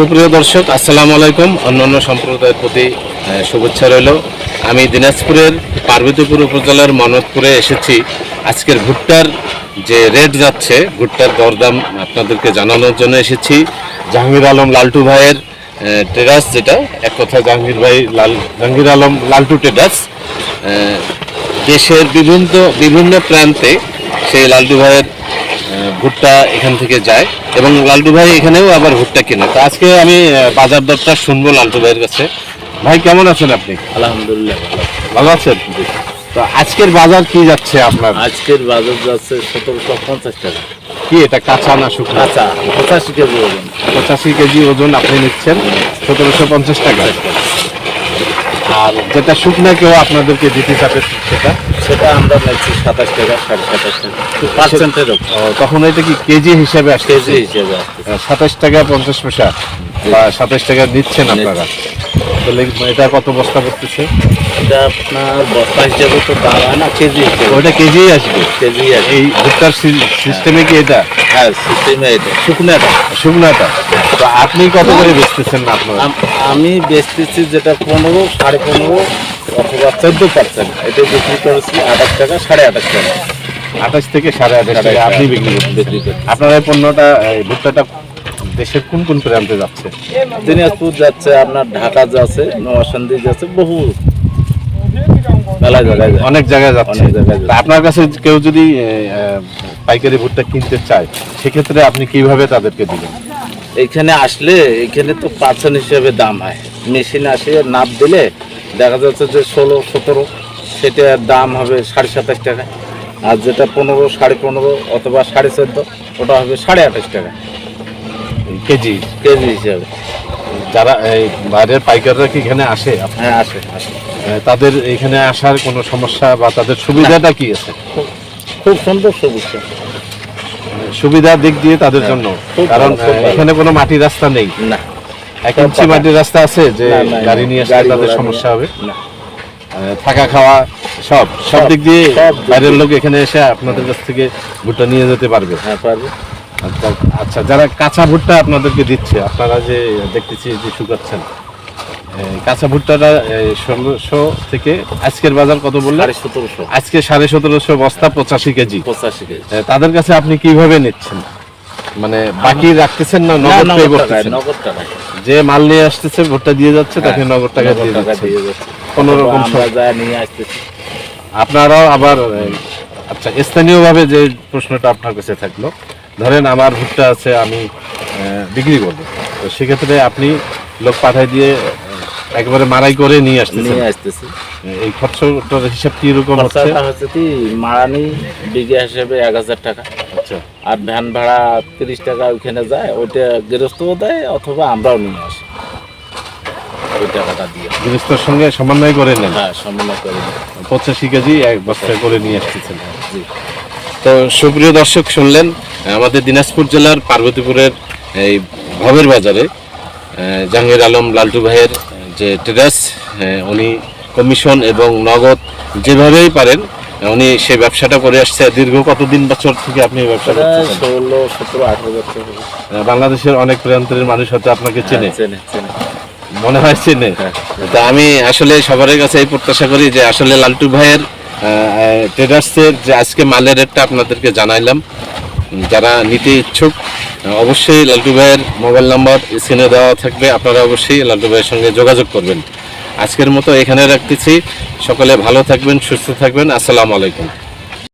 সুপ্রিয় দর্শক, আসসালামু আলাইকুম। অন্যান্য সম্প্রদায়ের প্রতি শুভেচ্ছা রইল। আমি দিনাজপুরের পার্বতীপুর উপজেলার মনতপুরে এসেছি। আজকের ভুট্টার যে রেট যাচ্ছে, ভুট্টার দরদাম আপনাদেরকে জানানোর জন্য এসেছি। জাহাঙ্গীর আলম লালটু ভাইয়ের টেরাস যেটা, এক কথা জাহাঙ্গীর ভাই, লাল, জাহাঙ্গীর আলম লালটু টেরাস দেশের বিভিন্ন বিভিন্ন প্রান্তে সেই লালটু ভাইয়ের ভুট্টা এখান থেকে যায় এবং লালটু ভাই এখানেও আবার ভুট্টা কিনে। তো আজকে আমি বাজার দরটা শুনব লালটু ভাইয়ের কাছে। ভাই কেমন আছেন আপনি? আলহামদুলিল্লাহ ভালো আছেন? তো আজকের বাজার কি যাচ্ছে আপনার? আজকের বাজার যাচ্ছে সতেরোশো পঞ্চাশ টাকা। কি এটা কাঁচা না শুকনো? আচ্ছা পঁচাশি কেজি ওজন। পঁচাশি কেজি ওজন আপনি নিচ্ছেন সতেরোশো পঞ্চাশ টাকা। আর যেটা শুকনা কেউ আপনাদেরকে দিতে চাপে সেটা? সেটা আমরা নিচ্ছি সাতাশ টাকা সাড়ে সাতাশ টাকা। পার্সেন্টের তখন এটা কি কেজি হিসাবে আসছে? কেজি হিসেবে সাতাশ টাকা পঞ্চাশ পয়সা বা সাতাশ টাকা দিচ্ছেন আপনারা? তাহলে এটা কত বস্তা করতেছে এটা আপনার বস্তা হিসেবে তো দাম হয় না কেজি ওটা কেজি আসবে? কেজি এই ভুট্টার সিস্টেমে কি এটা? হ্যাঁ শুকনাটা শুকনাটা। তো আপনি কত করে বেচতেছেন আমি বেচতেছি যেটা পনেরো সাড়ে পনেরো অথবা চোদ্দ পার্সেন্ট এটা বিক্রি করেছি আঠাশ টাকা সাড়ে আঠাশ টাকা। আঠাশ থেকে সাড়ে আঠাশ টাকা আপনি বিক্রি বিক্রি আপনার এই পণ্যটা ভুট্টাটা দেশের কোন কোন প্রান্তে যাচ্ছে? দিনাজপুর যাচ্ছে আপনার ঢাকা যাচ্ছে নোয়াশান্দি যাচ্ছে বহু অনেক জায়গায় যাচ্ছে। অনেক জায়গায় আপনার কাছে কেউ যদি পাইকারি ভুট্টা কিনতে চায় সেক্ষেত্রে আপনি কীভাবে তাদেরকে দিবেন? এখানে আসলে এখানে তো পার্সেন্ট হিসেবে দাম হয়। মেশিন আসে নাপ দিলে দেখা যাচ্ছে যে ষোলো সতেরো সেটার দাম হবে সাড়ে সাতাশ টাকা। আর যেটা পনেরো সাড়ে পনেরো অথবা সাড়ে চোদ্দ ওটা হবে সাড়ে আঠাশ টাকা। কেজি? কেজি হিসাবে। যারা এই বাইরের পাইকাররা কি এখানে আসে? হ্যাঁ আসে আসে। তাদের এখানে আসার কোনো সমস্যা বা তাদের সুবিধাটা কি আছে? খুব- খুব সুন্দর সবুজ সুবিধার দিক দিয়ে তাদের জন্য। কারণ। এখানে কোনো মাটির রাস্তা নেই। না। এক ইঞ্চি মাটির রাস্তা আছে যে গাড়ি নিয়ে আসলে তাদের সমস্যা হবে। থাকা খাওয়া সব সব দিক দিয়ে। বাইরের লোক এখানে এসে আপনাদের কাছ থেকে ভুট্টা নিয়ে যেতে পারবে। হ্যাঁ পারবে। আচ্ছা আচ্ছা যারা কাঁচা ভুট্টা আপনাদেরকে দিচ্ছে আপনারা যে দেখতেছি যে শুকাচ্ছেন কাঁচা ভুট্টাটা ষোলোশো থেকে আজকের বাজার কত বললেন? সতেরোশো। আজকে সাড়ে সতেরোশো বস্তা পঁচাশি কেজি। পঁচাশি কেজি। তাদের কাছে আপনি কীভাবে নিচ্ছেন? মানে বাকি রাখতেছেন না নগদ পে করতেছেন যে মাল নিয়ে আসতেছে ভুট্টা দিয়ে যাচ্ছে তাকে হ্যাঁ, নগদ টাকা দিয়ে যাচ্ছে কোনো রকম নিয়ে আসতেছি। আপনারাও আবার আচ্ছা স্থানীয়ভাবে যে প্রশ্নটা আপনার কাছে থাকল ধরেন আমার ভুট্টা আছে আমি বিক্রি করব। তো সেক্ষেত্রে আপনি লোক পাঠাই দিয়ে একবারে মারাই করে নিয়ে আসতেছেন। নিয়ে আসতেছি। এই খরচটার হিসাব কি রকম হচ্ছে হচ্ছে? কি মারানি বিঘা হিসেবে এক হাজার টাকা। আচ্ছা। আর ভ্যান ভাড়া তিরিশ টাকা ওইখানে যায় ওইটা গৃহস্থও দেয় অথবা আমরাও নিয়ে আসি। ওই টাকাটা দিয়ে। গৃহস্থর সঙ্গে সমন্বয় করে নেন? হ্যাঁ সমন্বয় করে। পঁচাশি কেজি এক বস্তা করে নিয়ে আসতেছেন। জি। তো সুপ্রিয় দর্শক শুনলেন আমাদের দিনাজপুর জেলার পার্বতীপুরের এই ভবের বাজারে জাহাঙ্গীর আলম লালটু ভাইয়ের যে আহ, উনি কমিশন এবং নগদ যেভাবেই পারেন উনি সেই ব্যবসাটা করে আসছে। দীর্ঘ কতদিন বছর থেকে আপনি ব্যবসা সেটা করতেছেন? ষোলো সতেরো আঠেরো বছর বাংলাদেশের অনেক প্রান্তের মানুষ হয়তো আপনাকে চেনে হ্যাঁ, চেনে। চেনে মনে হয় চেনে। হ্যাঁ। তা আমি আসলে সবার কাছে এই প্রত্যাশা করি যে আসলে লালটু ভাইয়ের ট্রেডার্সের যে আজকে মালের রেটটা আপনাদেরকে জানাইলাম যারা নিতে ইচ্ছুক অবশ্যই লাল্টু ভাইয়ের মোবাইল নাম্বার স্ক্রিনে দেওয়া থাকবে। আপনারা অবশ্যই লাল্টু ভাইয়ের সঙ্গে যোগাযোগ করবেন। আজকের মতো এখানে রাখতেছি। সকলে ভালো থাকবেন, সুস্থ থাকবেন। আসসালামু আলাইকুম।